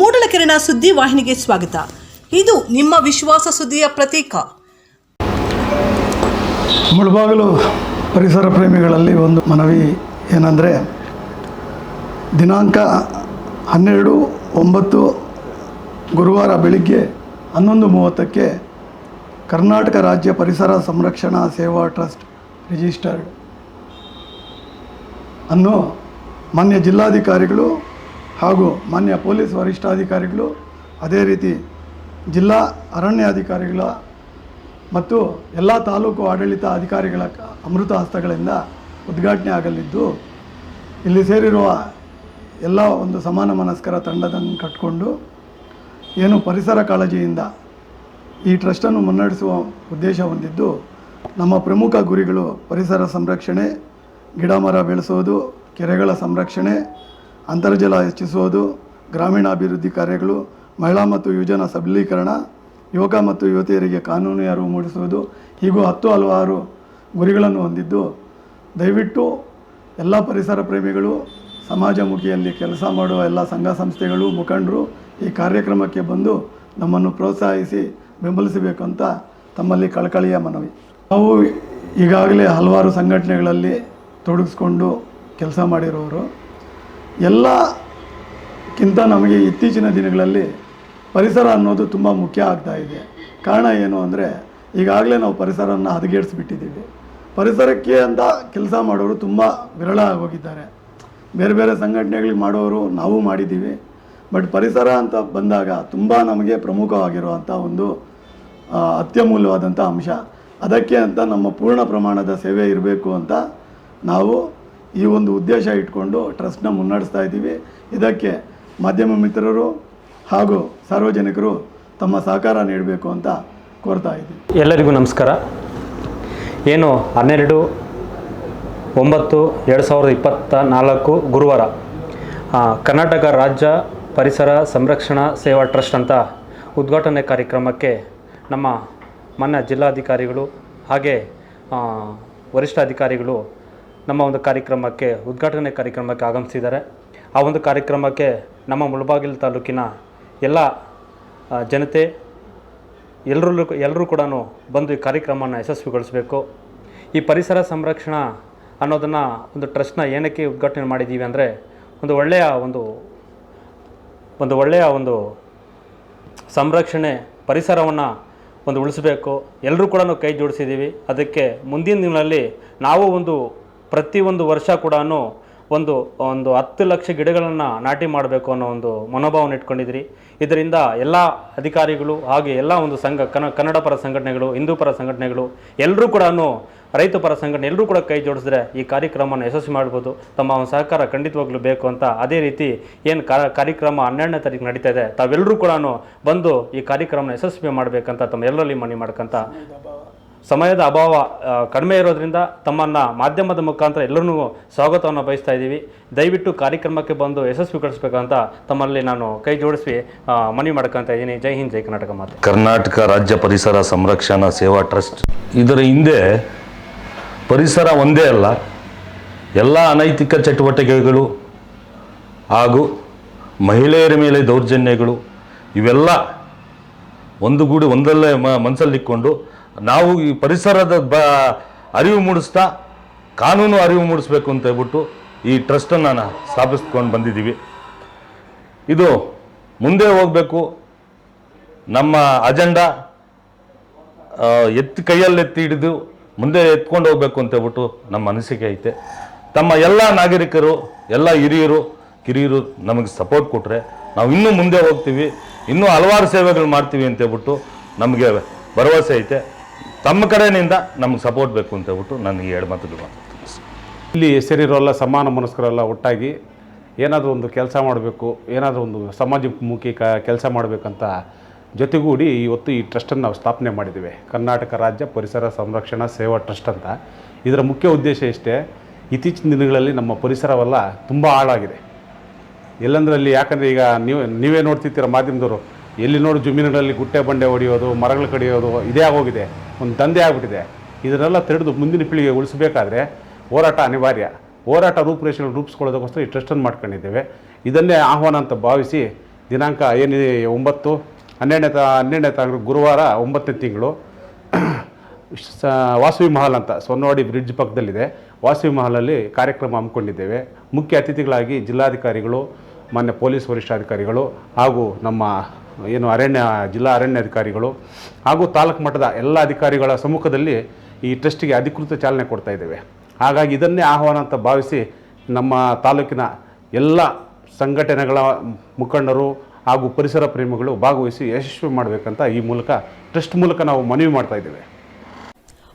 ಮೂಡಲಕೆರೆನ ಸುದ್ದಿ ವಾಹಿನಿಗೆ ಸ್ವಾಗತ. ಇದು ನಿಮ್ಮ ವಿಶ್ವಾಸ ಸುದ್ದಿಯ ಪ್ರತೀಕ. ಮುಳಬಾಗಿಲು ಪರಿಸರ ಪ್ರೇಮಿಗಳಲ್ಲಿ ಒಂದು ಮನವಿ ಏನಂದರೆ, ದಿನಾಂಕ ಹನ್ನೆರಡು ಒಂಬತ್ತು ಗುರುವಾರ ಬೆಳಿಗ್ಗೆ ಹನ್ನೊಂದು ಮೂವತ್ತಕ್ಕೆ ಕರ್ನಾಟಕ ರಾಜ್ಯ ಪರಿಸರ ಸಂರಕ್ಷಣಾ ಸೇವಾ ಟ್ರಸ್ಟ್ ರಿಜಿಸ್ಟರ್ಡ್. ಅನ್ನು ಮಾನ್ಯ ಜಿಲ್ಲಾಧಿಕಾರಿಗಳು ಹಾಗೂ ಮಾನ್ಯ ಪೊಲೀಸ್ ವರಿಷ್ಠಾಧಿಕಾರಿಗಳು, ಅದೇ ರೀತಿ ಜಿಲ್ಲಾ ಅರಣ್ಯಾಧಿಕಾರಿಗಳ ಮತ್ತು ಎಲ್ಲ ತಾಲೂಕು ಆಡಳಿತ ಅಧಿಕಾರಿಗಳ ಅಮೃತ ಹಸ್ತಗಳಿಂದ ಉದ್ಘಾಟನೆ ಆಗಲಿದ್ದು, ಇಲ್ಲಿ ಸೇರಿರುವ ಎಲ್ಲ ಒಂದು ಸಮಾನ ಮನಸ್ಕರ ತಂಡದನ್ನು ಕಟ್ಟಿಕೊಂಡು ಏನು ಪರಿಸರ ಕಾಳಜಿಯಿಂದ ಈ ಟ್ರಸ್ಟನ್ನು ಮುನ್ನಡೆಸುವ ಉದ್ದೇಶ ಹೊಂದಿದ್ದು, ನಮ್ಮ ಪ್ರಮುಖ ಗುರಿಗಳು ಪರಿಸರ ಸಂರಕ್ಷಣೆ ಗಿಡ ಮರ ಬೆಳೆಸೋದು ಕೆರೆಗಳ ಸಂರಕ್ಷಣೆ ಅಂತರ್ಜಲ ಹೆಚ್ಚಿಸುವುದು, ಗ್ರಾಮೀಣಾಭಿವೃದ್ಧಿ ಕಾರ್ಯಗಳು, ಮಹಿಳಾ ಮತ್ತು ಯುವಜನ ಸಬಲೀಕರಣ, ಯುವಕ ಮತ್ತು ಯುವತಿಯರಿಗೆ ಕಾನೂನು ಅರಿವು ಮೂಡಿಸುವುದು, ಹೀಗೂ ಹತ್ತು ಹಲವಾರು ಗುರಿಗಳನ್ನು ಹೊಂದಿದ್ದು, ದಯವಿಟ್ಟು ಎಲ್ಲ ಪರಿಸರ ಪ್ರೇಮಿಗಳು, ಸಮಾಜಮುಖಿಯಲ್ಲಿ ಕೆಲಸ ಮಾಡುವ ಎಲ್ಲ ಸಂಘ ಸಂಸ್ಥೆಗಳು, ಮುಖಂಡರು ಈ ಕಾರ್ಯಕ್ರಮಕ್ಕೆ ಬಂದು ನಮ್ಮನ್ನು ಪ್ರೋತ್ಸಾಹಿಸಿ ಬೆಂಬಲಿಸಬೇಕು ಅಂತ ತಮ್ಮಲ್ಲಿ ಕಳಕಳಿಯ ಮನವಿ. ನಾವು ಈಗಾಗಲೇ ಹಲವಾರು ಸಂಘಟನೆಗಳಲ್ಲಿ ತೊಡಗಿಸ್ಕೊಂಡು ಕೆಲಸ ಮಾಡಿರೋರು. ಎಲ್ಲಕ್ಕಿಂತ ನಮಗೆ ಇತ್ತೀಚಿನ ದಿನಗಳಲ್ಲಿ ಪರಿಸರ ಅನ್ನೋದು ತುಂಬ ಮುಖ್ಯ ಆಗ್ತಾ ಇದೆ. ಕಾರಣ ಏನು ಅಂದರೆ, ಈಗಾಗಲೇ ನಾವು ಪರಿಸರನ ಹದಗೆಡಿಸ್ಬಿಟ್ಟಿದ್ದೀವಿ. ಪರಿಸರಕ್ಕೆ ಅಂತ ಕೆಲಸ ಮಾಡೋರು ತುಂಬ ವಿರಳ ಆಗೋಗಿದ್ದಾರೆ. ಬೇರೆ ಬೇರೆ ಸಂಘಟನೆಗಳಿಗೆ ಮಾಡೋರು ನಾವು ಮಾಡಿದ್ದೀವಿ. ಬಟ್ ಪರಿಸರ ಅಂತ ಬಂದಾಗ ತುಂಬ ನಮಗೆ ಪ್ರಮುಖವಾಗಿರುವಂಥ ಒಂದು ಅತ್ಯಮೂಲ್ಯವಾದಂಥ ಅಂಶ. ಅದಕ್ಕೆ ಅಂತ ನಮ್ಮ ಪೂರ್ಣ ಪ್ರಮಾಣದ ಸೇವೆ ಇರಬೇಕು ಅಂತ ನಾವು ಈ ಒಂದು ಉದ್ದೇಶ ಇಟ್ಕೊಂಡು ಟ್ರಸ್ಟ್ನ ಮುನ್ನಡೆಸ್ತಾ ಇದ್ದೀವಿ. ಇದಕ್ಕೆ ಮಾಧ್ಯಮ ಮಿತ್ರರು ಹಾಗೂ ಸಾರ್ವಜನಿಕರು ತಮ್ಮ ಸಹಕಾರ ನೀಡಬೇಕು ಅಂತ ಕೋರ್ತಾ ಇದ್ದೀವಿ. ಎಲ್ಲರಿಗೂ ನಮಸ್ಕಾರ. ಏನು ಹನ್ನೆರಡು, ಒಂಬತ್ತು, ಎರಡು ಸಾವಿರದ ಇಪ್ಪತ್ತ ನಾಲ್ಕು ಗುರುವಾರ ಕರ್ನಾಟಕ ರಾಜ್ಯ ಪರಿಸರ ಸಂರಕ್ಷಣಾ ಸೇವಾ ಟ್ರಸ್ಟ್ ಅಂತ ಉದ್ಘಾಟನೆ ಕಾರ್ಯಕ್ರಮಕ್ಕೆ ನಮ್ಮ ಮನ್ನ ಜಿಲ್ಲಾಧಿಕಾರಿಗಳು ಹಾಗೆ ವರಿಷ್ಠ ವರಿಷ್ಠಾಧಿಕಾರಿಗಳು ನಮ್ಮ ಒಂದು ಕಾರ್ಯಕ್ರಮಕ್ಕೆ, ಉದ್ಘಾಟನೆ ಕಾರ್ಯಕ್ರಮಕ್ಕೆ ಆಗಮಿಸಿದ್ದಾರೆ. ಆ ಒಂದು ಕಾರ್ಯಕ್ರಮಕ್ಕೆ ನಮ್ಮ ಮುಳಬಾಗಿಲು ತಾಲೂಕಿನ ಎಲ್ಲ ಜನತೆ ಎಲ್ಲರೂ ಎಲ್ಲರೂ ಕೂಡ ಬಂದು ಈ ಕಾರ್ಯಕ್ರಮನ ಯಶಸ್ವಿಗೊಳಿಸಬೇಕು. ಈ ಪರಿಸರ ಸಂರಕ್ಷಣಾ ಅನ್ನೋದನ್ನು ಒಂದು ಟ್ರಸ್ಟ್ನ ಏನಕ್ಕೆ ಉದ್ಘಾಟನೆ ಮಾಡಿದ್ದೀವಿ ಅಂದರೆ, ಒಂದು ಒಳ್ಳೆಯ ಒಂದು ಒಂದು ಒಳ್ಳೆಯ ಒಂದು ಸಂರಕ್ಷಣೆ ಪರಿಸರವನ್ನು ಒಂದು ಉಳಿಸಬೇಕು. ಎಲ್ಲರೂ ಕೂಡ ಕೈ ಜೋಡಿಸಿದ್ದೀವಿ. ಅದಕ್ಕೆ ಮುಂದಿನ ದಿನಗಳಲ್ಲಿ ನಾವು ಒಂದು ಪ್ರತಿಯೊಂದು ವರ್ಷ ಕೂಡ ಒಂದು ಒಂದು ಹತ್ತು ಲಕ್ಷ ಗಿಡಗಳನ್ನು ನಾಟಿ ಮಾಡಬೇಕು ಅನ್ನೋ ಒಂದು ಮನೋಭಾವನ ಇಟ್ಕೊಂಡಿದ್ರಿ. ಇದರಿಂದ ಎಲ್ಲ ಅಧಿಕಾರಿಗಳು ಹಾಗೆ ಎಲ್ಲ ಒಂದು ಸಂಘ, ಕನ, ಕನ್ನಡ ಪರ ಸಂಘಟನೆಗಳು, ಹಿಂದೂ ಪರ ಸಂಘಟನೆಗಳು ಎಲ್ಲರೂ ಕೂಡ ರೈತ ಪರ ಸಂಘಟನೆ ಎಲ್ಲರೂ ಕೂಡ ಕೈ ಜೋಡಿಸಿದ್ರೆ ಈ ಕಾರ್ಯಕ್ರಮವನ್ನು ಯಶಸ್ವಿ ಮಾಡ್ಬೋದು. ತಮ್ಮ ಒಂದು ಸಹಕಾರ ಖಂಡಿತವಾಗ್ಲೂ ಬೇಕು ಅಂತ ಅದೇ ರೀತಿ ಏನು ಕಾರ್ಯಕ್ರಮ ಹನ್ನೆರಡನೇ ತಾರೀಕು ನಡೀತಾ ಇದೆ ತಾವೆಲ್ಲರೂ ಕೂಡ ಬಂದು ಈ ಕಾರ್ಯಕ್ರಮನ ಯಶಸ್ವಿ ಮಾಡಬೇಕಂತ, ತಮ್ಮ ಎಲ್ಲರಲ್ಲಿ ಮನವಿ ಮಾಡ್ಕೊಂತ ಸಮಯದ ಅಭಾವ ಕಡಿಮೆ ಇರೋದ್ರಿಂದ ತಮ್ಮನ್ನು ಮಾಧ್ಯಮದ ಮುಖಾಂತರ ಎಲ್ಲರೂ ಸ್ವಾಗತವನ್ನು ಬಯಸ್ತಾ ಇದ್ದೀವಿ. ದಯವಿಟ್ಟು ಕಾರ್ಯಕ್ರಮಕ್ಕೆ ಬಂದು ಯಶಸ್ವಿ ಕಳಿಸ್ಬೇಕಂತ ತಮ್ಮಲ್ಲಿ ನಾನು ಕೈ ಜೋಡಿಸಿ ಮನವಿ ಮಾಡ್ಕೊತಾ ಇದ್ದೀನಿ. ಜೈ ಹಿಂದ್, ಜೈ ಕರ್ನಾಟಕ ಮಾತೆ. ಕರ್ನಾಟಕ ರಾಜ್ಯ ಪರಿಸರ ಸಂರಕ್ಷಣಾ ಸೇವಾ ಟ್ರಸ್ಟ್. ಇದರ ಹಿಂದೆ ಪರಿಸರ ಒಂದೇ ಅಲ್ಲ, ಎಲ್ಲ ಅನೈತಿಕ ಚಟುವಟಿಕೆಗಳು ಹಾಗೂ ಮಹಿಳೆಯರ ಮೇಲೆ ದೌರ್ಜನ್ಯಗಳು, ಇವೆಲ್ಲ ಒಂದುಗೂಡಿ ಒಂದಲ್ಲೇ ಮನಸ್ಸಲ್ಲಿಕ್ಕೊಂಡು ನಾವು ಈ ಪರಿಸರದ ಬ ಅರಿವು ಮೂಡಿಸ್ತಾ, ಕಾನೂನು ಅರಿವು ಮೂಡಿಸ್ಬೇಕು ಅಂತ ಹೇಳ್ಬಿಟ್ಟು ಈ ಟ್ರಸ್ಟನ್ನು ನಾನು ಸ್ಥಾಪಿಸ್ಕೊಂಡು ಬಂದಿದ್ದೀವಿ. ಇದು ಮುಂದೆ ಹೋಗಬೇಕು. ನಮ್ಮ ಅಜೆಂಡಾ ಎತ್ತಿ ಕೈಯಲ್ಲಿ ಎತ್ತಿ ಹಿಡಿದು ಮುಂದೆ ಎತ್ಕೊಂಡು ಹೋಗಬೇಕು ಅಂತ ಹೇಳ್ಬಿಟ್ಟು ನಮ್ಮ ಅನಿಸಿಕೆ ಐತೆ. ತಮ್ಮ ಎಲ್ಲ ನಾಗರಿಕರು, ಎಲ್ಲ ಹಿರಿಯರು, ಕಿರಿಯರು ನಮಗೆ ಸಪೋರ್ಟ್ ಕೊಟ್ಟರೆ ನಾವು ಇನ್ನೂ ಮುಂದೆ ಹೋಗ್ತೀವಿ, ಇನ್ನೂ ಹಲವಾರು ಸೇವೆಗಳು ಮಾಡ್ತೀವಿ ಅಂತ ಹೇಳ್ಬಿಟ್ಟು ನಮಗೆ ಭರವಸೆ ಐತೆ. ತಮ್ಮ ಕಡೆಯಿಂದ ನಮ್ಗೆ ಸಪೋರ್ಟ್ ಬೇಕು ಅಂತ ಹೇಳ್ಬಿಟ್ಟು ನನಗೆ ಎರಡು ಮಾತುಗಳು ಇಲ್ಲಿ ಸೇರಿರೋಲ್ಲ ಸಮಾನ ಮನಸ್ಕರೆಲ್ಲ ಒಟ್ಟಾಗಿ ಏನಾದರೂ ಒಂದು ಕೆಲಸ ಮಾಡಬೇಕು, ಏನಾದರೂ ಒಂದು ಸಮಾಜಮುಖಿ ಕ ಕೆಲಸ ಮಾಡಬೇಕಂತ ಜೊತೆಗೂಡಿ ಇವತ್ತು ಈ ಟ್ರಸ್ಟನ್ನು ನಾವು ಸ್ಥಾಪನೆ ಮಾಡಿದ್ದೀವಿ. ಕರ್ನಾಟಕ ರಾಜ್ಯ ಪರಿಸರ ಸಂರಕ್ಷಣಾ ಸೇವಾ ಟ್ರಸ್ಟ್ ಅಂತ. ಇದರ ಮುಖ್ಯ ಉದ್ದೇಶ ಇಷ್ಟೇ, ಇತ್ತೀಚಿನ ದಿನಗಳಲ್ಲಿ ನಮ್ಮ ಪರಿಸರವೆಲ್ಲ ತುಂಬ ಹಾಳಾಗಿದೆ. ಎಲ್ಲಂದ್ರಲ್ಲಿ ಯಾಕಂದರೆ ಈಗ ನೀವು, ನೀವೇ ನೋಡ್ತಿರ್ತೀರ ಮಾಧ್ಯಮದವರು, ಎಲ್ಲಿ ನೋಡಿ ಜಮೀನುಗಳಲ್ಲಿ ಗುಟ್ಟೆ ಬಂಡೆ ಹೊಡೆಯೋದು, ಮರಗಳು ಕಡಿಯೋದು, ಇದೇ ಆಗೋಗಿದೆ. ಒಂದು ದಂಧೆ ಆಗಿಬಿಟ್ಟಿದೆ. ಇದನ್ನೆಲ್ಲ ತೆರೆದು ಮುಂದಿನ ಪೀಳಿಗೆ ಉಳಿಸಬೇಕಾದ್ರೆ ಹೋರಾಟ ಅನಿವಾರ್ಯ. ಹೋರಾಟ ರೂಪುರೇಷೆಗಳು ರೂಪಿಸ್ಕೊಳ್ಳೋದಕ್ಕೋಸ್ಕರ ಈ ಟ್ರಸ್ಟನ್ನು ಮಾಡ್ಕೊಂಡಿದ್ದೇವೆ. ಇದನ್ನೇ ಆಹ್ವಾನ ಅಂತ ಭಾವಿಸಿ ದಿನಾಂಕ ಏನಿದೆ ಒಂಬತ್ತು, ಹನ್ನೆರಡನೇ ತಾ, ಹನ್ನೆರಡನೇ ತಾರೀಕು ಗುರುವಾರ ಒಂಬತ್ತನೇ ತಿಂಗಳು. ವಾಸವಿ ಮಹಲ್ ಅಂತ ಸೊನ್ನವಾಡಿ ಬ್ರಿಡ್ಜ್ ಪಕ್ಕದಲ್ಲಿದೆ. ವಾಸವಿ ಮಹಲಲ್ಲಿ ಕಾರ್ಯಕ್ರಮ ಹಮ್ಮಿಕೊಂಡಿದ್ದೇವೆ. ಮುಖ್ಯ ಅತಿಥಿಗಳಾಗಿ ಜಿಲ್ಲಾಧಿಕಾರಿಗಳು, ಮಾನ್ಯ ಪೊಲೀಸ್ ವರಿಷ್ಠಾಧಿಕಾರಿಗಳು ಹಾಗೂ ನಮ್ಮ ಏನು ಅರಣ್ಯ, ಜಿಲ್ಲಾ ಅರಣ್ಯಾಧಿಕಾರಿಗಳು ಹಾಗೂ ತಾಲೂಕು ಮಟ್ಟದ ಎಲ್ಲ ಅಧಿಕಾರಿಗಳ ಸಮ್ಮುಖದಲ್ಲಿ ಈ ಟ್ರಸ್ಟಿಗೆ ಅಧಿಕೃತ ಚಾಲನೆ ಕೊಡ್ತಾ ಇದ್ದೇವೆ. ಹಾಗಾಗಿ ಇದನ್ನೇ ಆಹ್ವಾನ ಅಂತ ಭಾವಿಸಿ ನಮ್ಮ ತಾಲೂಕಿನ ಎಲ್ಲ ಸಂಘಟನೆಗಳ ಮುಖಂಡರು ಹಾಗೂ ಪರಿಸರ ಪ್ರೇಮಿಗಳು ಭಾಗವಹಿಸಿ ಯಶಸ್ವಿ ಮಾಡಬೇಕಂತ ಈ ಮೂಲಕ ಟ್ರಸ್ಟ್ ಮೂಲಕ ನಾವು ಮನವಿ ಮಾಡ್ತಾ ಇದ್ದೇವೆ.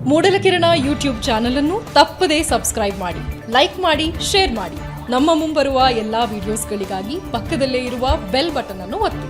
ಮೂಡಲಕಿರಣ ಯೂಟ್ಯೂಬ್ ಚಾನಲ್ ಅನ್ನು ತಪ್ಪದೇ ಸಬ್ಸ್ಕ್ರೈಬ್ ಮಾಡಿ, ಲೈಕ್ ಮಾಡಿ, ಶೇರ್ ಮಾಡಿ. ನಮ್ಮ ಮುಂಬರುವ ಎಲ್ಲಾ ವಿಡಿಯೋಸ್ಗಳಿಗಾಗಿ ಪಕ್ಕದಲ್ಲೇ ಇರುವ ಬೆಲ್ ಬಟನ್ ಅನ್ನು ಒತ್ತಿ.